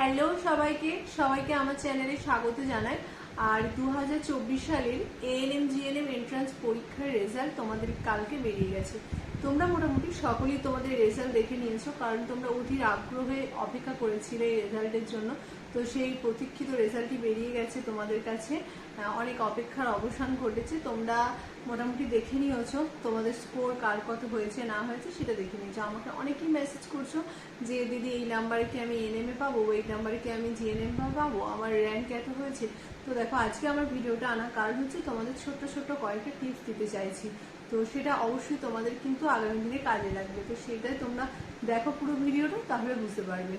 Hello সবাইকে সবাইকে আমার চ্যানেলে স্বাগত জানাই। আর দু হাজার চব্বিশ সালের এএনএম জিএনএম এন্ট্রান্স পরীক্ষার রেজাল্ট তোমাদের কালকে বেরিয়ে গেছে। তোমরা মোটামুটি সকলেই তোমাদের রেজাল্ট দেখে নিয়েছো, কারণ তোমরা অধীর আগ্রহে অপেক্ষা করেছিলে এই রেজাল্টের জন্য। তো সেই প্রতীক্ষিত রেজাল্টই বেরিয়ে গেছে তোমাদের কাছে। অনেক অপেক্ষার অবসান ঘটেছে। তোমরা মোটামুটি দেখে নিয়েছো তোমাদের স্কোর কার কত হয়েছে, না হয়েছে, সেটা দেখে নিয়েছো। আমাকে অনেকেই মেসেজ করছ যে, দিদি, এই নাম্বারে কি আমি এনএমএ পাবো? এই নাম্বারে কি আমি জিএনএম পাবো? আমার র্যাঙ্ক এত হয়েছে? তো দেখো, আজকে আমার ভিডিওটা আনার কারণ হচ্ছে তোমাদের ছোট্ট ছোট্ট কয়েকটা টিপস দিতে চাইছি। তো সেটা অবশ্যই তোমাদের কিন্তু আগামী দিনে কাজে লাগবে। তো সেটাই তোমরা দেখো পুরো ভিডিওটা, তাহলে বুঝতে পারবে।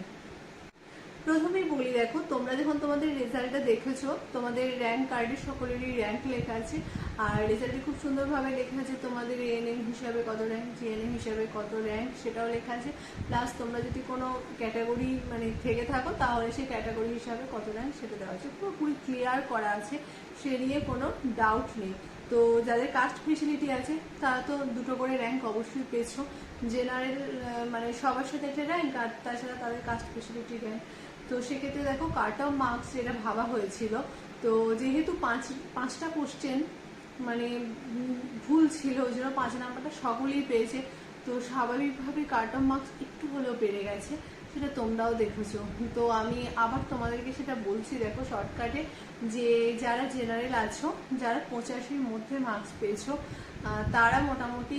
প্রথমেই বলি, দেখো, তোমরা যখন তোমাদের রেজাল্টটা দেখেছ, তোমাদের র্যাঙ্ক কার্ডে সকলেরই র্যাঙ্ক লেখা আছে। আর রেজাল্টে খুব সুন্দরভাবে লেখা আছে, তোমাদের এএনএম হিসাবে কত র্যাঙ্ক জিএনএম হিসাবে কত র্যাঙ্ক সেটাও লেখা আছে। প্লাস তোমরা যদি কোনো ক্যাটাগরি মানে থেকে থাকো, তাহলে সেই ক্যাটাগরি হিসাবে কত র্যাঙ্ক সেটা দেওয়া আছে। পুরোপুরি ক্লিয়ার করা আছে, সে নিয়ে কোনো ডাউট নেই। তো যাদের কাস্ট ফেসিলিটি আছে, তারা তো দুটো করে র্যাঙ্ক অবশ্যই পেয়েছ। জেনারেল মানে সবার সাথে একটা র্যাঙ্ক আর তাছাড়া তাদের কাস্ট ফেসিলিটি র্যাঙ্ক তো সেক্ষেত্রে দেখো কাট অফ মার্কস যেটা ভাবা হয়েছিল, তো যেহেতু পাঁচ, পাঁচটা কোশ্চেন মানে ভুল ছিল, ওই জন্য পাঁচ নাম্বারটা সকলেই পেয়েছে। তো স্বাভাবিকভাবে কাট অফ মার্কস একটু হলেও বেড়ে গেছে। সেটা তোমরাও দেখেছ। তো আমি আবার তোমাদেরকে সেটা বলছি, দেখো শর্টকাটে যে যারা জেনারেল আছো, যারা পঁচাশির মধ্যে মার্কস পেয়েছ তারা মোটামুটি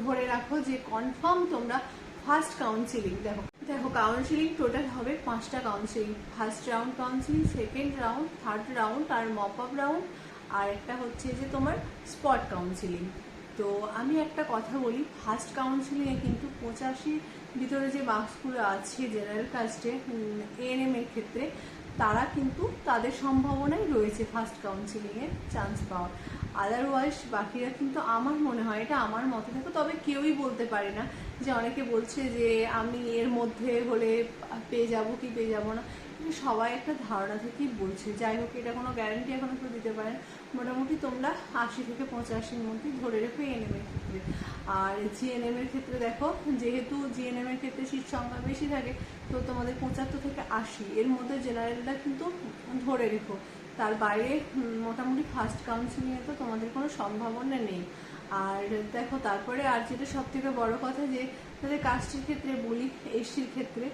ধরে রাখো যে কনফার্ম তোমরা ফার্স্ট কাউন্সিলিং দেখো। দেখো কাউন্সিলিং টোটাল হবে পাঁচটা counselling first round counselling second round third round আর মপ আপ রাউন্ড আর একটা হচ্ছে যে তোমার স্পট কাউন্সিলিং তো আমি একটা কথা বলি ফার্স্ট কাউন্সিলিংয়ে কিন্তু পঁচাশির ভিতরে যে মার্কসগুলো আছে, জেনারেল কাস্টে এএনএম এর ক্ষেত্রে, তারা কিন্তু তাদের সম্ভাবনাই রয়েছে ফার্স্ট কাউন্সিলিংয়ে চান্স পাওয়ার। আদারওয়াইজ বাকিরা কিন্তু আমার মনে হয়, এটা আমার মতে থাকে তবে কেউই বলতে পারে না যে অনেকে বলছে যে আমি এর মধ্যে হলে পেয়ে যাব কি পেয়ে যাব না। কিন্তু সবাই একটা ধারণা থেকেই বলছে। যাই হোক, এটা কোনো গ্যারান্টি এখনও কেউ দিতে পারে না। মোটামুটি তোমরা আশি থেকে পঁচাশির মধ্যে ধরে রেখো এএনএম এর ক্ষেত্রে। আর জিএনএম এর ক্ষেত্রে দেখো, যেহেতু জিএনএম এর ক্ষেত্রে সিট সংখ্যা বেশি থাকে, তো তোমাদের পঁচাত্তর থেকে আশি এর মধ্যে জেনারেলটা কিন্তু ধরে রেখো। তার বাইরে মোটামুটি ফার্স্ট কাউন্সিলিংয়ে তো তোমাদের কোনো সম্ভাবনা নেই। আর দেখো, তারপরে আর যেটা সব থেকে বড় কথা যে তাদের কাস্টের ক্ষেত্রে বলি এসির ক্ষেত্রে।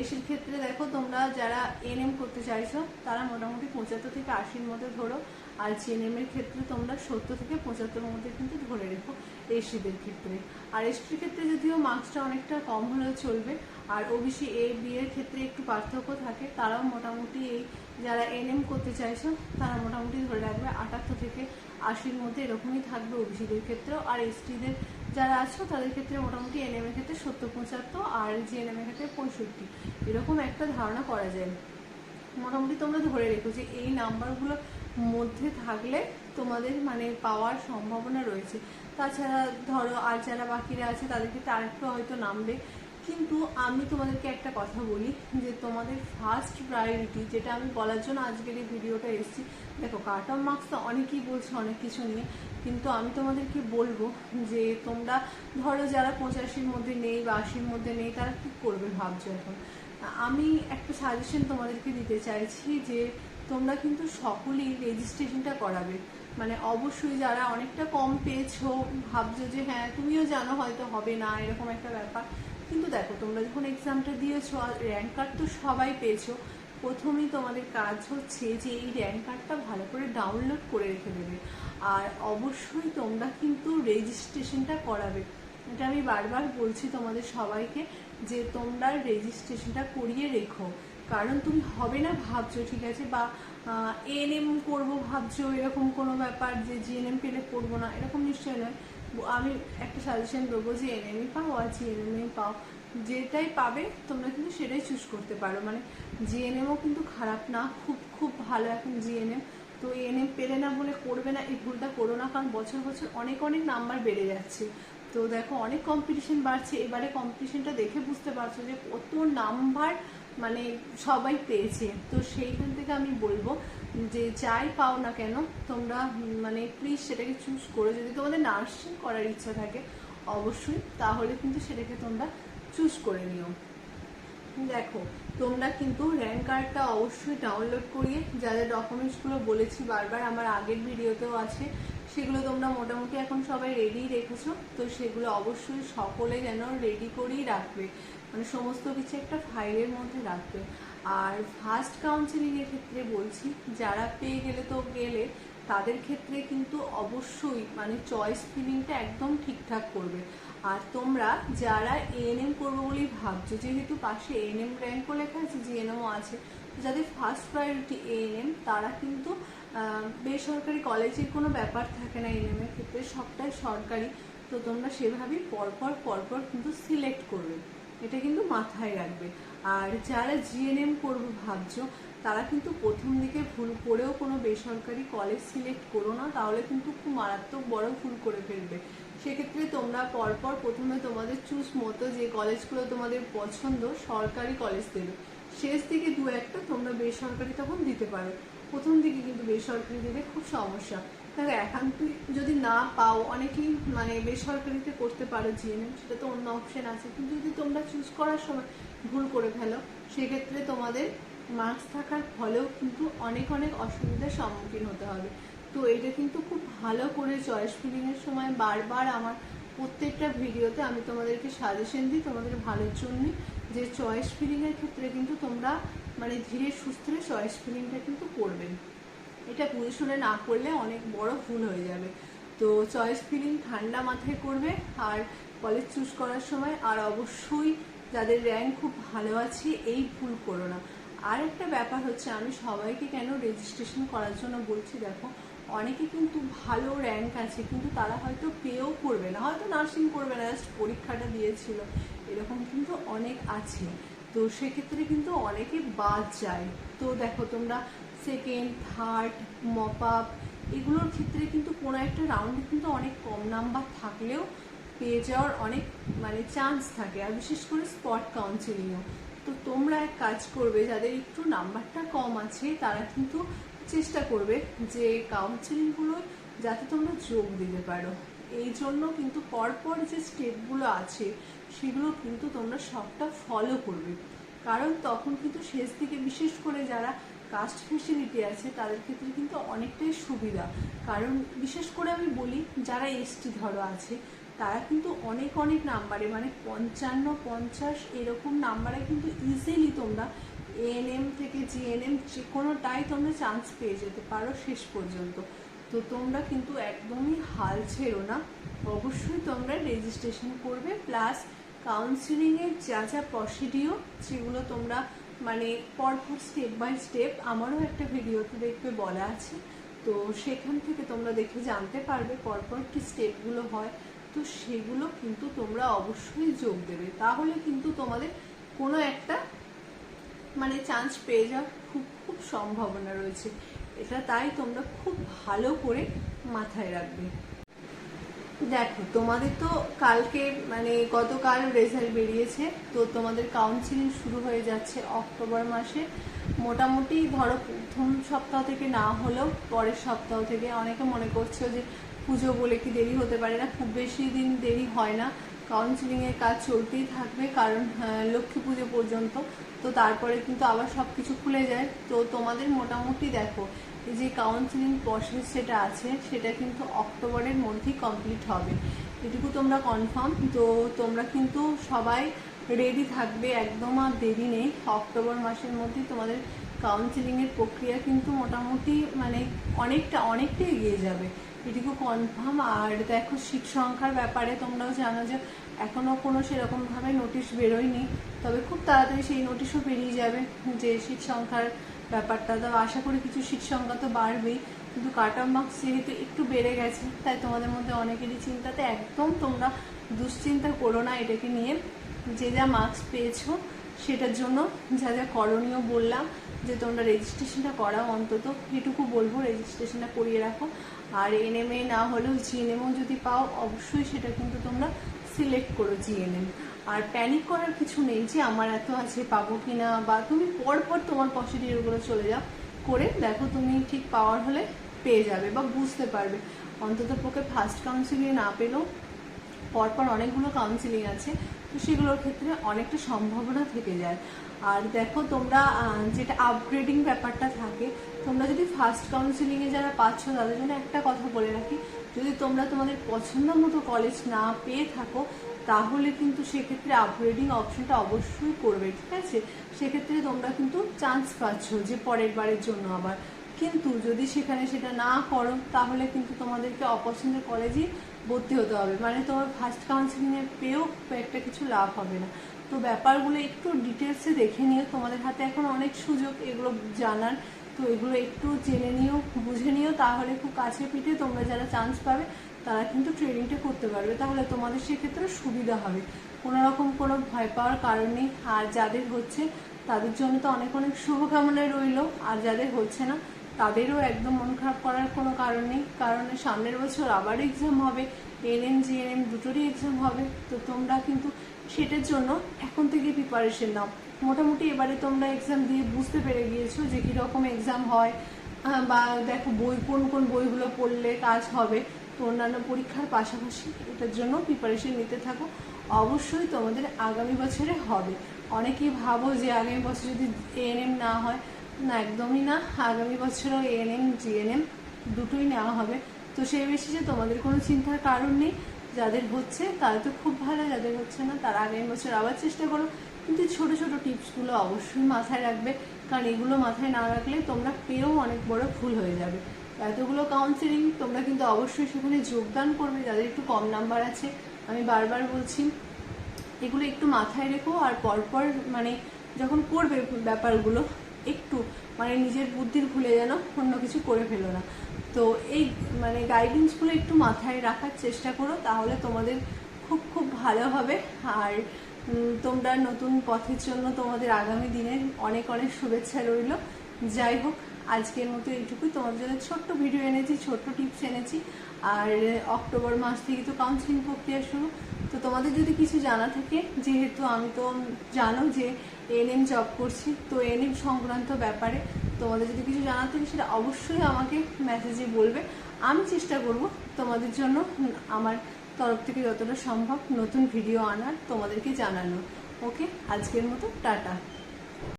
এসির ক্ষেত্রে দেখো, তোমরা যারা এনএম করতে চাইছো, তারা মোটামুটি পঁচাত্তর থেকে আশির মধ্যে ধরো। আর জিএনএম এর ক্ষেত্রে তোমরা সত্তর থেকে পঁচাত্তর মধ্যে কিন্তু ধরে রেখো এসিদের ক্ষেত্রে। আর এসটির ক্ষেত্রে যদিও মার্কসটা অনেকটা কম হলেও চলবে, আর ওবিসি এ বি এর ক্ষেত্রে একটু পার্থক্য থাকে, তারাও মোটামুটি এই যারা এনএম করতে চাইছো, তারা মোটামুটি ধরে রাখবে আটাত্তর থেকে আশির মধ্যে এরকমই থাকবে ওবিসিদের ক্ষেত্রেও। আর এসটিদের যারা আছো, তাদের ক্ষেত্রে মোটামুটি এনএম এর ক্ষেত্রে সত্তর, পঁচাত্তর, আর জিএনএম এর ক্ষেত্রে পঁয়ষট্টি, এরকম একটা ধারণা করা যায়। মোটামুটি তোমরা ধরে রেখো যে এই নাম্বারগুলোর মধ্যে থাকলে তোমাদের মানে পাওয়ার সম্ভাবনা রয়েছে। তাছাড়া ধরো আর যারা বাকিরা আছে তাদের ক্ষেত্রে আরেকটু হয়তো নামবে। কিন্তু আমি তোমাদেরকে একটা কথা বলি, যে তোমাদের ফার্স্ট প্রায়োরিটি যেটা আমি বলার জন্য আজকের এই ভিডিওটা এসেছি, দেখো কাট অফ মার্কস তো অনেকেই বলছে অনেক কিছু নিয়ে, কিন্তু আমি তোমাদেরকে বলব যে তোমরা ধরো যারা পঁচাশির মধ্যে নেই বা আশির মধ্যে নেই, তারা কি করবে ভাবছ এখন? আমি একটা সাজেশন তোমাদেরকে দিতে চাইছি যে তোমরা কিন্তু সকলেই রেজিস্ট্রেশনটা করাবে। মানে অবশ্যই যারা অনেকটা কম পেয়েছ, ভাবছ যে হ্যাঁ তুমিও জানো হয়তো হবে না, এরকম একটা ব্যাপার। কিন্তু দেখো, তোমরা যখন এক্সামটা দিয়েছ, আর র্যাঙ্ক কার্ড তো সবাই পেয়েছ, প্রথমেই তোমাদের কাজ হচ্ছে যে এই র্যাঙ্ক কার্ডটা ভালো করে ডাউনলোড করে রেখে দেবে। আর অবশ্যই তোমরা কিন্তু রেজিস্ট্রেশনটা করাবে। এটা আমি বারবার বলছি তোমাদের সবাইকে যে তোমরা রেজিস্ট্রেশনটা করিয়ে রেখো। কারণ তুমি হবে না, ভাবছ, ঠিক আছে? বা এএনএম করব, ভাবছ, এরকম কোনো ব্যাপার যে জিএনএম পেলে করব না, এরকম নিশ্চয় নয়। আমি একটা সাজেশন দেবো যে এনএমই পাও আর জিএনএমই পাও। যেটাই পাবে, তোমরা কিন্তু সেটাই চুজ করতে পারো। মানে জিএনএমও কিন্তু খারাপ না, খুব খুব ভালো এখন জিএনএম তো এনএম পেলে না বলে করবে না, এই ভুলটা করো না, কারণ বছর বছর অনেক অনেক নাম্বার বেড়ে যাচ্ছে। তো দেখো, অনেক কম্পিটিশন বাড়ছে। এবারে কম্পিটিশনটা দেখে বুঝতে পারছ যে কত নাম্বার মানে সবাই পেয়েছে। তো সেইখান থেকে আমি বলব যে যাই পাও না কেন, তোমরা মানে প্লিজ সেটাকে চুজ করো। যদি তোমাদের নার্সিং করার ইচ্ছা থাকে, অবশ্যই। তাহলে কিন্তু সেটাকে তোমরা চুজ করে নিও। দেখো, তোমরা কিন্তু র্যাঙ্ক কার্ডটা অবশ্যই ডাউনলোড করিয়ে যা যা ডকুমেন্টসগুলো বলেছি বারবার, আমার আগের ভিডিওতেও আছে, সেগুলো তোমরা মোটামুটি এখন সবাই রেডি রেখেছো। তো সেগুলো অবশ্যই সকলে যেন রেডি করেই রাখবে। মানে সমস্ত কিছু একটা ফাইলের মধ্যে রাখবে। আর ফার্স্ট কাউন্সিলিং এর ক্ষেত্রে বলছি, যারা পেয়ে গেলে তো গেলে, তাদের ক্ষেত্রে কিন্তু অবশ্যই মানে চয়েস ফিলিংটা একদম ঠিকঠাক করবে। আর তোমরা যারা এএনএম করব বলেই ভাবছ, যেহেতু পাশে এএনএম র্যাঙ্কও লেখা আছে জিএনএমও আছে যাদের ফার্স্ট প্রায়োরিটি এএনএম তারা কিন্তু বেসরকারি কলেজের কোনো ব্যাপার থাকে না এএনএম এর ক্ষেত্রে, সবটাই সরকারি। তো তোমরা সেভাবেই পরপর পরপর কিন্তু সিলেক্ট করবে। এটা কিন্তু মাথায় রাখবে। আর যারা জিএনএম করব ভাবছ, তারা কিন্তু প্রথম দিকে ভুল করেও কোনো বেসরকারি কলেজ সিলেক্ট করো না, তাহলে কিন্তু খুব মারাত্মক বড় ভুল করে ফেলবে। সেক্ষেত্রে তোমরা পরপর প্রথমে তোমাদের চুজ মতো যে কলেজগুলো তোমাদের পছন্দ, সরকারি কলেজ দেবে। শেষ দিকে দু একটা তোমরা বেসরকারি তখন দিতে পারো। প্রথম দিকে কিন্তু বেসরকারি দিলে খুব সমস্যা। দেখো একান্তই যদি না পাও, অনেকেই মানে বেসরকারিতে করতে পারো জিএনএম সেটা তো অন্য অপশন আছে। কিন্তু যদি তোমরা চুজ করার সময় ভুল করে ফেলো, সেক্ষেত্রে তোমাদের মার্কস থাকার ফলেও কিন্তু অনেক অনেক অসুবিধার সম্মুখীন হতে হবে। তো এটা কিন্তু খুব ভালো করে চয়েস ফিলিংয়ের সময় বারবার আমার প্রত্যেকটা ভিডিওতে আমি তোমাদেরকে সাজেশন দিই, তোমাদের ভালোর জন্য যে চয়েস ফিলিংয়ের ক্ষেত্রে কিন্তু তোমরা মানে ধীরে সুস্থে চয়েস ফিলিংটা কিন্তু করবে। এটা বুঝে না করলে অনেক বড় ভুল হয়ে যাবে। তো চয়েস ফিলিং ঠান্ডা মাথায় করবে আর কলেজ চুজ করার সময় আর অবশ্যই যাদের র্যাঙ্ক খুব ভালো আছে এই ভুল করো না। আর একটা ব্যাপার হচ্ছে আমি সবাইকে কেন রেজিস্ট্রেশন করার জন্য বলছি দেখো, অনেকে কিন্তু ভালো র্যাঙ্ক আছে কিন্তু তারা হয়তো পেও করবে না, হয়তো নার্সিং করবে না জাস্ট পরীক্ষাটা দিয়েছিল, এরকম কিন্তু অনেক আছে। তো সেক্ষেত্রে কিন্তু অনেকে বাদ যায়। তো দেখো তোমরা সেকেন্ড থার্ড মপ আপ এগুলোর ক্ষেত্রে কিন্তু কোনো একটা রাউন্ডে কিন্তু অনেক কম নাম্বার থাকলেও পেয়ে যাওয়ার অনেক মানে চান্স থাকে। আর বিশেষ করে স্পট কাউন্সিলিংও তো তোমরা এক কাজ করবে, যাদের একটু নাম্বারটা কম আছে, তারা কিন্তু চেষ্টা করবে যে কাউন্সিলিংগুলো যাতে তোমরা যোগ দিতে পারো। এই জন্য কিন্তু পরপর যে স্টেপগুলো আছে, সেগুলো কিন্তু তোমরা সবটা ফলো করবে। কারণ তখন কিন্তু শেষ দিকে, বিশেষ করে যারা কাস্ট ফেসিলিটি আছে, তাদের ক্ষেত্রে কিন্তু অনেকটাই সুবিধা। কারণ বিশেষ করে আমি বলি, যারা এসটি ধরো আছে, তারা কিন্তু অনেক অনেক নাম্বারে মানে পঞ্চান্ন, পঞ্চাশ এরকম নাম্বারে কিন্তু ইজিলি তোমরা এএনএম থেকে জিএনএম যে কোনোটাই তোমরা চান্স পেয়ে যেতে পারো শেষ পর্যন্ত। তো তোমরা কিন্তু একদমই হাল ছেড়ো না। অবশ্যই তোমরা রেজিস্ট্রেশন করবে প্লাস কাউন্সিলিংয়ের যা যা প্রসিডিও সেগুলো তোমরা মানে পরপর স্টেপ বাই স্টেপ আমারও একটা ভিডিওতে দেখবে বলা আছে। তো সেখান থেকে তোমরা দেখে জানতে পারবে পরপর কি স্টেপগুলো হয়। তো সেগুলো কিন্তু তোমরা অবশ্যই যোগ দেবে। তাহলে কিন্তু তোমাদের কোনো একটা মানে চান্স পেয়ে যাওয়ার খুব খুব সম্ভাবনা রয়েছে। এটা তাই তোমরা খুব ভালো করে মাথায় রাখবে। দেখো, তোমাদের তো কালকে মানে গতকাল রেজাল্ট বেরিয়েছে, তো তোমাদের কাউন্সিলিং শুরু হয়ে যাচ্ছে অক্টোবর মাসে। মোটামুটি ধরো প্রথম সপ্তাহ থেকে না হলেও পরের সপ্তাহ থেকে অনেকে মনে করছে যে পুজো বলে কি দেরি হতে পারে না, খুব বেশি দিন দেরি হয় না। কাউন্সিলিংয়ের কাজ চলতেই থাকবে কারণ আহ, লক্ষ্মী পুজো পর্যন্ত। তো তারপরে কিন্তু আবার সব কিছু খুলে যায়। তো তোমাদের মোটামুটি দেখো যে কাউন্সিলিং প্রসেস যেটা আছে সেটা কিন্তু অক্টোবরের মধ্যেই কমপ্লিট হবে। এটুকু তোমরা কনফার্ম তো তোমরা কিন্তু সবাই রেডি থাকবে একদম আর দেরি নেই। অক্টোবর মাসের মধ্যেই তোমাদের কাউন্সিলিংয়ের প্রক্রিয়া কিন্তু মোটামুটি মানে অনেকটা অনেকটা এগিয়ে যাবে। এটুকু কনফার্ম আর দেখো সিট সংখ্যার ব্যাপারে তোমরাও জানো যে এখনও কোনো সেরকমভাবে নোটিশ বেরোয়নি। তবে খুব তাড়াতাড়ি সেই নোটিশও বেরিয়ে যাবে যে সিট সংখ্যার ব্যাপারটা। তো আশা করি কিছু সিট সংখ্যা তো বাড়বেই। কিন্তু কাট অফ মার্কস যেহেতু একটু বেড়ে গেছে, তাই তোমাদের মধ্যে অনেকেরই চিন্তাতে একদম তোমরা দুশ্চিন্তা করো না এটাকে নিয়ে। যে যা মার্কস পেয়েছ সেটার জন্য যা যা করণীয় বললাম, যে তোমরা রেজিস্ট্রেশনটা করাও অন্তত। এটুকু বলব রেজিস্ট্রেশনটা করিয়ে রাখো। আর এনএমএ না হলেও জিএনএমও যদি পাও, অবশ্যই সেটা কিন্তু তোমরা সিলেক্ট করো জিএনএম আর প্যানিক করার কিছু নেই যে আমার এত আছে, পাবো কি না বা তুমি পরপর তোমার প্রসিডিওরগুলো চলে যাও। করে দেখো তুমি ঠিক পাওয়ার হলে পেয়ে যাবে বা বুঝতে পারবে। অন্তত পক্ষে ফার্স্ট কাউন্সিলিং না পেলেও পরপর অনেকগুলো কাউন্সিলিং আছে। তো সেগুলোর ক্ষেত্রে অনেকটা সম্ভাবনা থেকে যায়। আর দেখো তোমরা যেটা আপগ্রেডিং ব্যাপারটা থাকে, তোমরা যদি ফার্স্ট কাউন্সিলিংয়ে যারা পাচ্ছ, তাদের জন্য একটা কথা বলে রাখি, যদি তোমরা তোমাদের পছন্দ মতো কলেজ না পেয়ে থাকো, তাহলে কিন্তু সেক্ষেত্রে আপগ্রেডিং অপশনটা অবশ্যই করবে, ঠিক আছে? সেক্ষেত্রে তোমরা কিন্তু চান্স পাচ্ছ যে পরের বারের জন্য আবার। কিন্তু যদি সেখানে সেটা না করো, তাহলে কিন্তু তোমাদেরকে অপছন্দের কলেজেই ভর্তি হতে হবে। মানে তোমার ফার্স্ট কাউন্সিলিংয়ে পেয়েও একটা কিছু লাভ হবে না। তো ব্যাপারগুলো একটু ডিটেলসে দেখে নিও। তোমাদের হাতে এখন অনেক সুযোগ, এগুলো জানার। তো এগুলো একটু জেনে নিও, বুঝে নিও। তাহলে খুব কাছে পিঠে তোমরা যারা চান্স পাবে, তারা কিন্তু ট্রেনিংটা করতে পারবে। তাহলে তোমাদের সেক্ষেত্রে সুবিধা হবে। কোনো রকম কোনো ভয় পাওয়ার কারণ নেই। আর যাদের হচ্ছে, তাদের জন্য তো অনেক অনেক শুভকামনায় রইল। আর যাদের হচ্ছে না তাদেরও একদম মন খারাপ করার কোনো কারণ নেই। কারণ সামনের বছর আবার এক্সাম হবে এনএম জিএনএম দুটোরই এক্সাম হবে। তো তোমরা কিন্তু সেটার জন্য এখন থেকে প্রিপারেশন নাও। মোটামুটি এবারে তোমরা এক্সাম দিয়ে বুঝতে পেরে গিয়েছো যে কীরকম এক্সাম হয় বা দেখো বই কোন কোন বইগুলো পড়লে কাজ হবে। তো অন্যান্য পরীক্ষার পাশাপাশি এটার জন্য প্রিপারেশন নিতে থাকো। অবশ্যই তোমাদের আগামী বছরে হবে। অনেকেই ভাবো যে আগামী বছর যদি এএনএম না হয় না, একদমই না। আগামী বছরও এএনএম জিএনএম দুটোই নেওয়া হবে। তো সেই বেশিসে তোমাদের কোনো চিন্তার কারণ নেই। যাদের হচ্ছে, তারা তো খুব ভালো, যাদের হচ্ছে না, তারা আগামী বছর আবার চেষ্টা করো। কিন্তু ছোট ছোট টিপসগুলো অবশ্যই মাথায় রাখবে। কারণ এগুলো মাথায় না রাখলে তোমরা পেয়েও অনেক বড় ভুল হয়ে যাবে। এতগুলো কাউন্সিলিং তোমরা কিন্তু অবশ্যই সেখানে যোগদান করবে। যাদের একটু কম নাম্বার আছে, আমি বারবার বলছি, এগুলো একটু মাথায় রেখো। আর পরপর মানে যখন করবে ব্যাপারগুলো একটু মানে নিজের বুদ্ধির ভুলে যেন অন্য কিছু করে ফেলো না। তো এই মানে গাইডেন্সগুলো একটু মাথায় রাখার চেষ্টা করো, তাহলে তোমাদের খুব খুব ভালো হবে। আর তোমরা নতুন পথের জন্য তোমাদের আগামী দিনের অনেক অনেক শুভেচ্ছা রইল। যাই হোক, আজকের মতো এইটুকুই। তোমাদের জন্য ছোট্ট ভিডিও এনেছি, ছোট্ট টিপস এনেছি। আর, অক্টোবর মাস থেকে তো কাউন্সিলিং প্রক্রিয়া শুরু। তো তোমাদের যদি কিছু জানা থাকে, যেহেতু আমি তো জানো যে এনএম জব করছি, তো এন এম সংক্রান্ত ব্যাপারে তোমাদের যদি কিছু জানা থাকে, সেটা অবশ্যই আমাকে মেসেজে বলবে। আমি চেষ্টা করব তোমাদের জন্য আমার তরফ থেকে যতটা সম্ভব নতুন ভিডিও আনার, তোমাদেরকে জানানো ওকে আজকের মতো, টাটা।